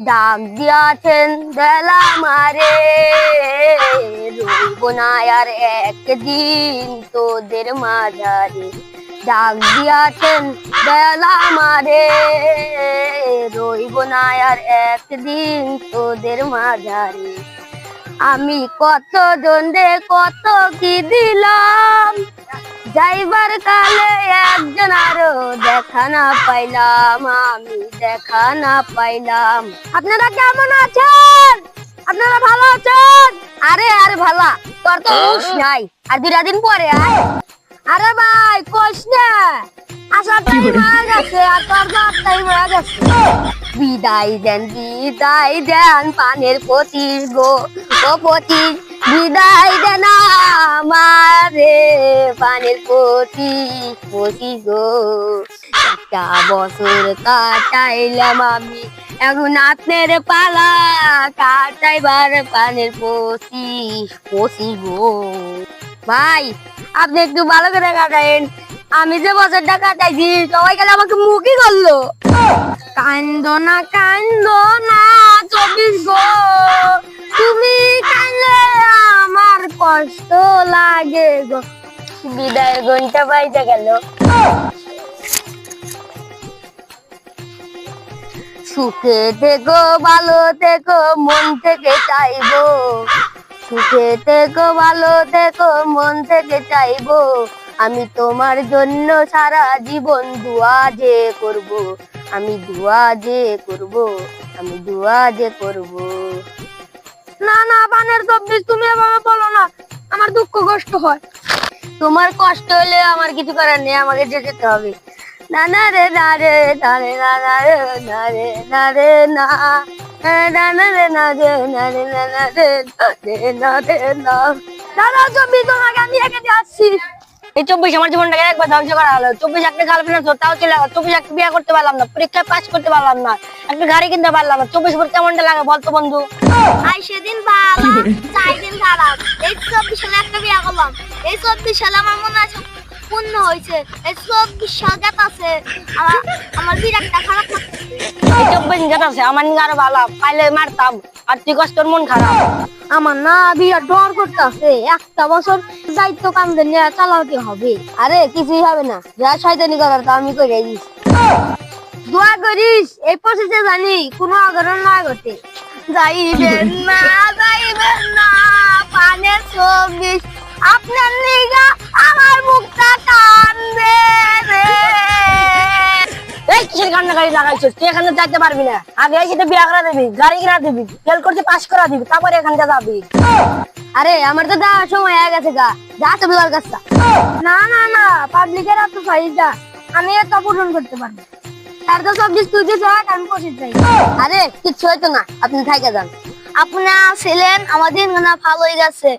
ডাক দিয়াছেন বেলা মারে। রইব না আর একদিন তোদের মাঝারে ডাক দিয়াছেন বেলা মারে। রইব না আর একদিন তোদের মাঝারে। আমি কত জনরে কত কি দিলাম? যাইবার কালে একজন আরও দেখা না পাইলাম আমি দেখা না পাইলাম। আপনারা কেমন আছেন? আপনারা ভালো আছেন? আরে আরে ভালা তোর তো হুশ নাই। আর দুটা দিন পরে আয়। আরে ভাই কোশ না। আসার টাইম হয়ে গেছে আর তোর যাওয়ার টাইম হয়ে গেছে বিদায় দেন বিদায় দেন পানের পতিস গো। ও পতিস বিদায় দেন পানের পতিস পতিস গো। একটা বছর কাটাইলাম আমি, এখন আপনার পালা কাটাইবার পানের পতিস পতিস গো। ভাই, আপনি একটু ভালো করে কাটাইন আমি যে বছরটা কাটাইছি, সবাই গেলে আমাকে মুখই করল। কান্দো না কান্দো না, চব্বিশ গো। তুমি কান্দলে আমার কষ্ট লাগে গো। বিদায়ের ঘণ্টা বাইতে গেল। সুখে থেকো, ভালো থেকো, মন থেকে চাইব। সুখে থেকো, ভালো থেকো, মন থেকে চাইব। আমি তোমার জন্য সারা জীবন দুয়া যে করব। আমি দুয়া যে করব, আমি দুয়া যে করব। না না, বানের চব্বিশ তুমি এভাবে বলো না। আমার দুঃখ কষ্ট হয়। তোমার কষ্ট হলে আমার কিছু করার নেই আমাকে যেতে হবে না না রে না রে না রে না না রে না রে না রে না দাদা জমি তোমাকে আমি দিয়ে আসছি এই চব্বিশ আমার জীবনটাকে একবার ধ্বংস করা হলো। চব্বিশ একটা গার্লফ্রেন্ড আছে, তাও চলে চব্বিশ একটা বিয়ে করতে পারলাম না, পরীক্ষায় পাস করতে পারলাম না, একটা গাড়ি কিনতে পারলাম না। চব্বিশ পর কেমনটা লাগে বলতো বন্ধু? আই সেদিন ভালো চার দিন খারাপ এই চব্বিশ সালে একটা বিয়ে করলাম। এই চব্বিশ সালে আমার মনে আছে পূর্ণ হয়েছে। এই চব্বিশ সাল আছে? আমার বিরাটটা খারাপ আছে আমার আরও ভালো পাইলে মারতাম আর তুই কষ্ট তোর মন খারাপ। আমার না বিরাট ডর করতেছে। একটা বছর দায়িত্ব কামদের নিয়ে চালাতে হবে। আরে কিছুই হবে না। যা শয়তানি করার তা আমি করে দিস দোয়া করিস এই প্রসেসে জানি কোনো অঘটন না ঘটে। যাইবেন না যাইবেন না পানে চব্বিশ আপনার গাড়ি লাগাইছিস, তুই এখানে যাইতে পারবি না। আগে এসে দিবি, গাড়ি কিনা দিবি পাস করা দিবি, তারপরে যাবি। আরে, আমার তো সময় হয়ে গেছে গা। যা তো বিবার না না না পাবলিকের আমি এত পূরণ করতে পারব। তো সব তুই যে যাক আমি চাই আরে হয়তো না, আপনি থাইকে যান। আপনারা ছিলেন আমার দিন গোনা ভালোই গেছে।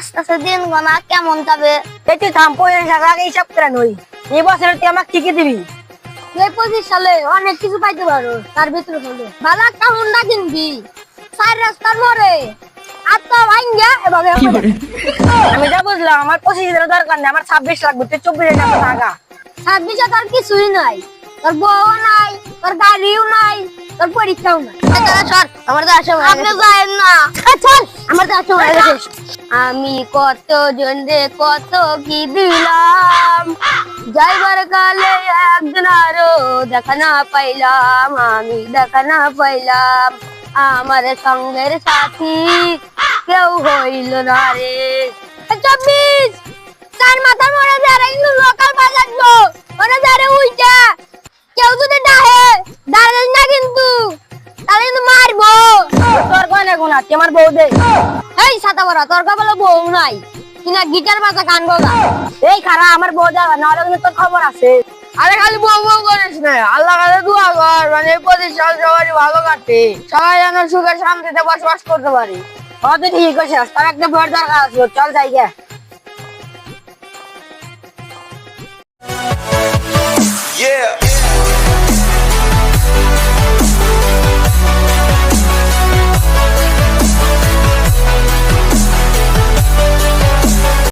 আসতেছে দিন গোনা কেমন যাবে? এই তুই থাম, পঁচিশ হিসাব করে নই। এই তুই আমাকে ঠিকই দিবি। এই পঁচিশ সালে অনেক কিছু পাইতে পারো তার ভিতরে হলো ভালো একটা হুন্ডা কিনবি চার রাস্তার মোড়ে আত্মা ভাঙ্গা এভাবে আমি যা বুঝলাম আমার পঁচিশ হাজার দরকার নেই আমার ছাব্বিশ লাগবে তুই চব্বিশ হাজার টাকা ছাব্বিশ হাজার কিছুই নাই তোর বউ নাই তোর গাড়িও নাই তোর পরীক্ষাও নাই। সর আমার তো আসে আপনি যায়েন না। চল আমার তো আছে হয়ে গেছে। আমি কত জন কত কি দিলাম? যাইবার কালে আরও দেখা না পাইলাম আমি দেখা না পাইলাম আমার সঙ্গের সাথী কেউ হইল না রে চব্বিশ তার মাথার মনে যারা কিন্তু লোকাল বাজার লো ওরা যারা উইটা কেউ যদি ডাহে দাঁড়ান না কিন্তু তাহলে কিন্তু মারবো তোর কনে গুণা তুই আমার বউ দে এই সাতা বড় তোর কপালে বউ নাই কিনা গিটার বাজা গান গা এই খারা আমার বউ যাবা নাহলে তোর খবর আছে আরে খালি বউ বউ করিস না। আল্লাহ কাছে দোয়া কর মানে পঁচিশ সাল সবারই ভালো কাটে। সবাই যেন সুখে শান্তিতে বসবাস করতে পারি। তুই ঠিক আছে, তার একটা ভর দরকার আছে। চল যাই গে।